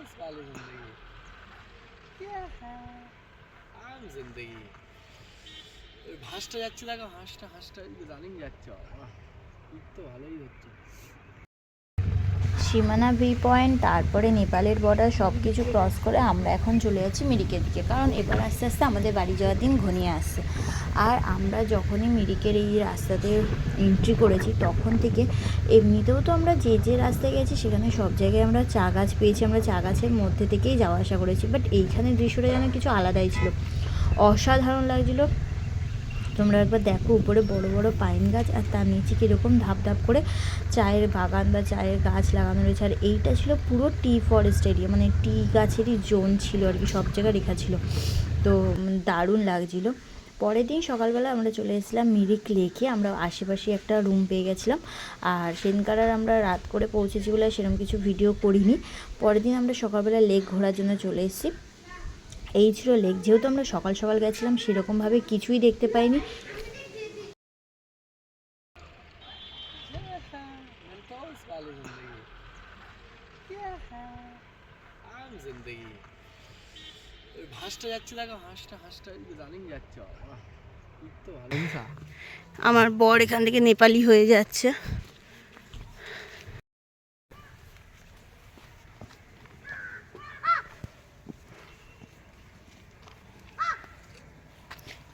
बस वाली जिंदगी क्या है आम जिंदगी ওই ঘাসটা যাচ্ছে দেখো হাঁসটা হাঁসটা রানিং যাচ্ছে বাবা ঈদ তো ভালোই হচ্ছে সীমানা ভি পয়েন্ট তারপরে নেপালের বর্ডার সব কিছু ক্রস করে আমরা এখন চলে যাচ্ছি মিরিকের দিকে। কারণ এবার আস্তে আস্তে আমাদের বাড়ি যাওয়ার দিন ঘনিয়ে আসছে। আর আমরা যখনই মিরিকের এই রাস্তাতে এন্ট্রি করেছি, তখন থেকে এমনিতেও তো আমরা যে যে রাস্তায় গেছি, সেখানে সব জায়গায় আমরা চা গাছ পেয়েছি। আমরা চা গাছের মধ্যে থেকেই যাওয়া আসা করেছি। বাট এইখানে দৃশ্যটা যেন কিছু আলাদাই ছিল। অসাধারণ লাগছিল। তোমরা একবার দেখো, উপরে বড় বড় পাইন গাছ আর তার নিচে কীরকম ধাপ ধাপ করে চায়ের বাগান বা চায়ের গাছ লাগানো রয়েছে। আর এইটা ছিল পুরো টি ফরেস্ট এরিয়া মানে টি গাছেরই জোন ছিল আর কি, সব জায়গায় রেখা ছিল। তো দারুণ লাগছিল। পরের দিন সকালবেলা আমরা চলে এসেছিলাম মিরিক লেকে, আমরা আশেপাশে একটা রুম পেয়ে গেছিলাম। আর সেদিনকার আর আমরা রাত করে পৌঁছেছি বলে সেরকম কিছু ভিডিও করিনি। পরের দিন আমরা সকালবেলা লেক ঘোরার জন্য চলে এসেছি। এই ছিল লেক। যেহেতু আমরা সকাল সকাল গেছিলাম, সেরকমভাবে কিছুই দেখতে পাইনি। যাচ্ছে দেখো আমার বর এখান থেকে নেপালি হয়ে যাচ্ছে।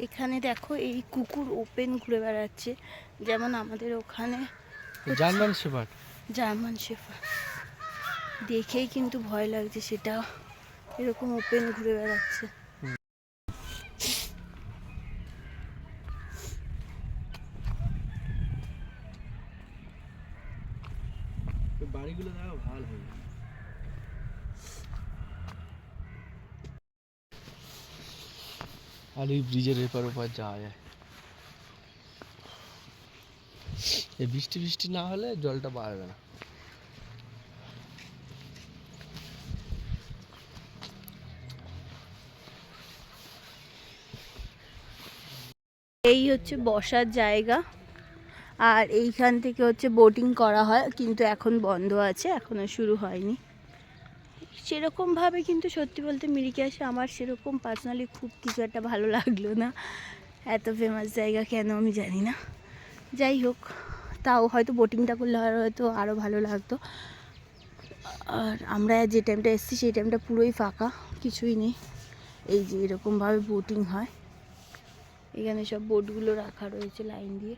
এখানে দেখো এই কুকুর ওপেন ঘুরে বেড়াচ্ছে। যেমন আমাদের ওখানে জার্মান শেফার্ড। জার্মান শেফা দেখেই কিন্তু ভয় লাগছে সেটা। এরকম ওপেন ঘুরে বেড়াচ্ছে। বাড়িগুলো দেখো ভালো হবে আর এই ব্রিজের এপার ওপার যাওয়া যায়। এই বৃষ্টি বৃষ্টি না হলে জলটা বাড়বে না। এই হচ্ছে বসার জায়গা। আর এইখান থেকে হচ্ছে বোটিং করা হয়, কিন্তু এখন বন্ধ আছে, এখনও শুরু হয়নি। সেরকমভাবে কিন্তু সত্যি বলতে মিরিকে আসে আমার সেরকম পার্সোনালি খুব কিছু একটা ভালো লাগল না। এত ফেমাস জায়গা কেন আমি জানি না। যাই হোক, তাও হয়তো বোটিংটা করলে হয়তো আরও ভালো লাগতো। আর আমরা যে টাইমটা এসেছি সেই টাইমটা পুরোই ফাঁকা, কিছুই নেই। এই যে এরকমভাবে বোটিং হয়। এখানে সব বোটগুলো রাখা রয়েছে লাইন দিয়ে।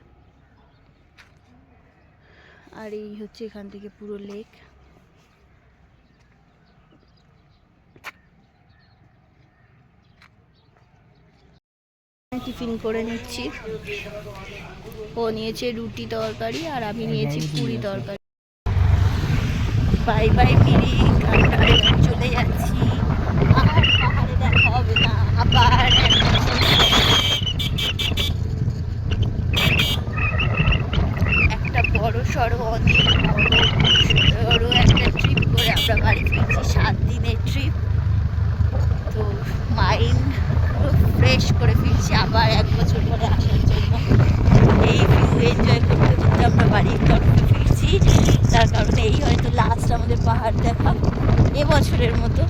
আর এই হচ্ছে এখান থেকে পুরো লেক টিফিন করে নিচ্ছি। ও নিয়েছে রুটি তরকারি আর আমি নিয়েছি পুরি তরকারি। বাই বাই মিরি চলে যাচ্ছি। আর পাহাড়ে দেখা হবে না আবার একটা বড় সড়ো অনেক বড় একটা ট্রিপ করে আমরা বাড়ি ফিরছি সাত দিনের ট্রিপ মাইন্ড ফ্রেশ করে ফিরছি আবার এক বছর পরে আসার জন্য। এই ভিউ এনজয় করতে করতে আমরা বাড়ির তরফে ফিরছি। তার কারণে এই হয়তো লাস্ট আমাদের পাহাড় দেখা এবছরের মতো।